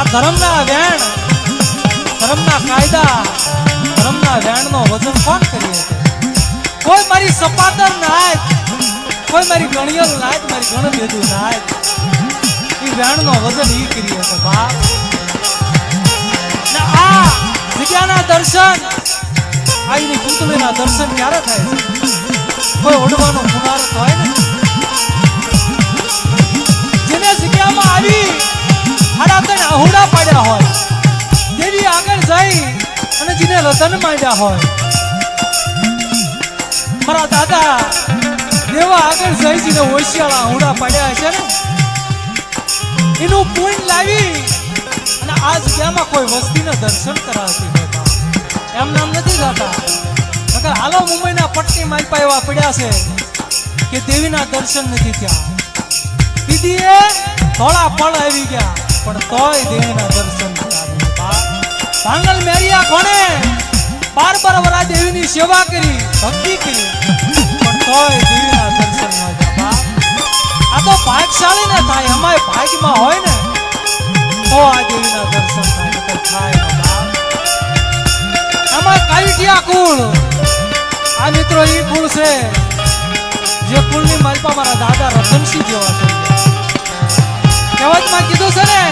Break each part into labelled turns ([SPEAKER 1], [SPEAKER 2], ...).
[SPEAKER 1] આ ધર્મના વેણ, ધર્મના કાયદા, ધર્મના વેણનો વજન કોણ કરી કોઈ મારી સપાતર નાય કોઈ મારી ગણિયલ નાય મારી ગણ બેદું નાય એ વેણનો વજન ઈ કરી શકે બાપ. આ જગ્યાના દર્શન આઈની પુતળીના દર્શન ક્યારે થાય કોઈ ઓઢવાનો આહુડા પાડ્યા હોય, દેવી આગળ જઈ અને જીને રતન માંડ્યા હોય. મારા દાદા દેવા આગળ જઈ જેને હોશિયાળ આહુડા પાડ્યા છે ને? એનું પુણ્ય લાવી અને આ જગ્યામાં કોઈ વસ્તીને દર્શન કરાવતી હોય એમ નામ નથી થતા નકર હાલો મુંબઈના પટ્ટી માલપા એવા પડ્યા છે કે દેવીના દર્શન નથી થયા. દીદીએ ધોળા પળ આવી ગયા. પણ તોય દેવીના દર્શન પાંગલ મેરિયા કોણે પાર પરવરા વરા દેવીની સેવા કરી, ભક્તિ કરી. પણ તોય દેવીના દર્શન ન આ તો ભાગશાળી ને થાય, અમાય ભાગમાં હોય ને, તો આ દેવીના દર્શન થાય થાય બાપ. આમાં કુળ? આ મિત્રો એ કુળ છે, જે કુળની માલપા મારા દાદા રતનસિંહ જેવા છે કહેવતમાં કીધું છે ને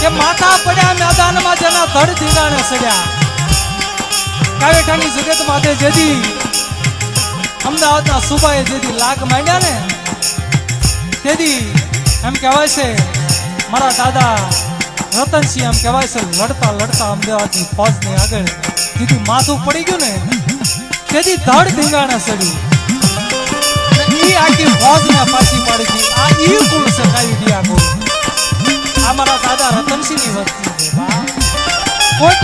[SPEAKER 1] કે માથા પડ્યા મેદાનમાં જેના ધડ ધીરાને સડ્યા. કાવેઠાની જગત માથે જેથી અમદાવાદના સુબાએ જેથી લાગ માંડ્યા ને તેથી એમ કહેવાય છે, મારા દાદા રતનસિંહ એમ કહેવાય છે, લડતા લડતા અમદાવાદની ફોજની આગળ જેથી માથું પડી ગયું ને તેથી ધડ ધીંગાણે સડ્યું. ઈ આખી ફોજને પાછી પાડી હતી આ ઈ આ મારા રતનસિંહની વસ્તી